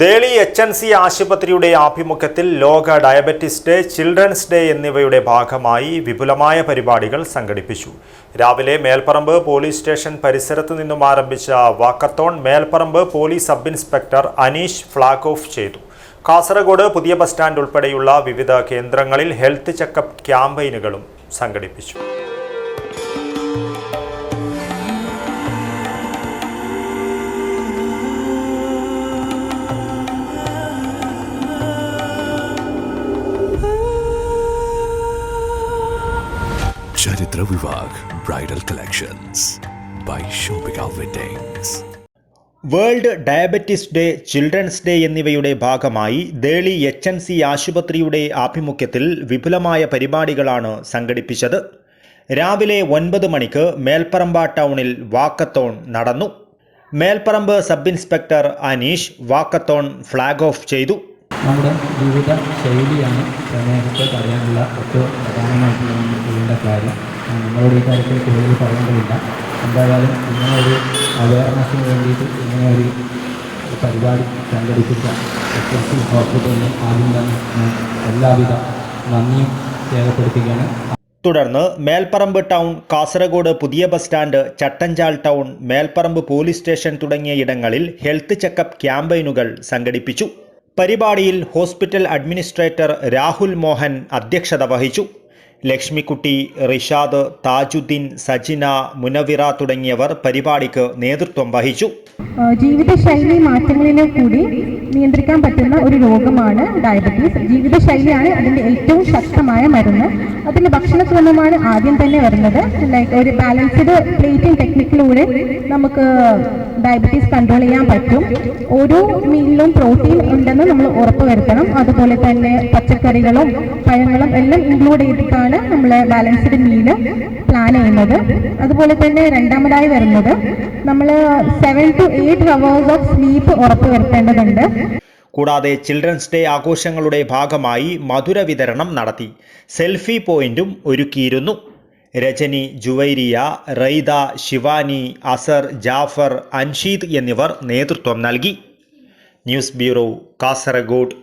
Deli H N C ആശുപത്രിയുടെ ആഭിമുഖ്യത്തിൽ ലോക ഡയബറ്റിസ് ഡേ ചിൽഡ്രൻസ് ഡേ എന്നിവയുടെ ഭാഗമായി വിപുലമായ പരിപാടികൾ സംഘടിപ്പിച്ചു. രാവിലെ മേൽപ്പറമ്പ് പോലീസ് സ്റ്റേഷൻ പരിസരത്ത് നിന്നും ആരംഭിച്ച walkathon Melparamba police sub inspector Aneesh flag off ചെയ്തു. കാസർഗോഡ് പുതിയ ബസ് സ്റ്റാൻഡ് ഉൾപ്പെടെയുള്ള വിവിധ കേന്ദ്രങ്ങളിൽ ഹെൽത്ത് ചെക്കപ്പ് ക്യാമ്പയിനുകളും സംഘടിപ്പിച്ചു. ചരിത്ര Vivah bridal collections by Shoppika weddings world diabetes day children's day എന്നിവയുടെ ഭാഗമായി ദേളി എച്ച് എൻ സി ആശുപത്രിയുടെ ആഭിമുഖ്യത്തിൽ വിപുലമായ പരിപാടികളാണ് സംഘടിപ്പിച്ചത്. രാവിലെ ഒൻപത് മണിക്ക് മേൽപ്പറമ്പ ടൗണിൽ വാക്കത്തോൺ നടന്നു. Melparamba sub inspector Aneesh walkathon flag off ചെയ്തു. നമ്മുടെ ജീവിത ശൈലിയാണ് പ്രമേഹത്തെ തടയാനുള്ള ഏറ്റവും പ്രധാനമായിട്ടുള്ള ചെയ്യേണ്ട കാര്യം. നമ്മളോട് ഈ കാര്യത്തിൽ കൂടുതൽ പറയേണ്ടതില്ല. എന്തായാലും ഇങ്ങനെ ഒരു അവയർനെസ്സിന് വേണ്ടിയിട്ട് ഇങ്ങനെ ഒരു പരിപാടി സംഘടിപ്പിച്ച എസ് എസ് സി ഹോസ്പിറ്റലിന് ആദ്യം തന്നെ എല്ലാവിധ നന്ദിയും രേഖപ്പെടുത്തുകയാണ്. തുടർന്ന് മേൽപ്പറമ്പ് ടൗൺ കാസർഗോഡ് പുതിയ bus stand Chattanchal town Melparamba police station തുടങ്ങിയ ഇടങ്ങളിൽ ഹെൽത്ത് ചെക്കപ്പ് ക്യാമ്പയിനുകൾ സംഘടിപ്പിച്ചു. പരിപാടിയിൽ ഹോസ്പിറ്റൽ അഡ്മിനിസ്ട്രേറ്റർ രാഹുൽ മോഹൻ അധ്യക്ഷത വഹിച്ചു ലക്ഷ്മിക്കുട്ടി റിഷാദ് താജുദ്ദീൻ സജിന മുനവിറ തുടങ്ങിയവർ പരിപാടിക്ക് നേതൃത്വം വഹിച്ചു. ജീവിതശൈലി മാറ്റങ്ങളിലെ കൂടി നിയന്ത്രിക്കാൻ പറ്റുന്ന ഒരു രോഗമാണ് ഡയബറ്റീസ്. ജീവിതശൈലിയാണ് അതിന്റെ ഏറ്റവും ശക്തമായ മരുന്ന്. അതിൽ ഭക്ഷണക്രമമാണ് ആദ്യം തന്നെ വരുന്നത്. ലൈക്ക് ഒരു ബാലൻസ്ഡ് പ്ലേറ്റിംഗ് ടെക്നിക്കിലൂടെ നമുക്ക് ഡയബറ്റീസ് കൺട്രോൾ ചെയ്യാൻ പറ്റും. ഓരോ മീലിലും പ്രോട്ടീൻ ഉണ്ടെന്ന് നമ്മൾ ഉറപ്പുവരുത്തണം അതുപോലെ തന്നെ പച്ചക്കറികളും പഴങ്ങളും എല്ലാം ഇൻക്ലൂഡ് ചെയ്തിട്ടാണ് നമ്മൾ ബാലൻസ്ഡ് മീൽ പ്ലാൻ ചെയ്യുന്നത്. അതുപോലെ തന്നെ രണ്ടാമതായി വരുന്നത് നമ്മൾ seven to eight hours of sleep ഉറപ്പ് വരുത്തേണ്ടതുണ്ട്. കൂടാതെ ചിൽഡ്രൻസ് ഡേ ആഘോഷങ്ങളുടെ ഭാഗമായി മധുര വിതരണം നടത്തി. സെൽഫി പോയിന്റും ഒരുക്കിയിരുന്നു. രജനി ജുവൈരിയ റൈദ ശിവാനി അസർ ജാഫർ അൻഷീദ് എന്നിവർ നേതൃത്വം നൽകി. News bureau Kasaragod.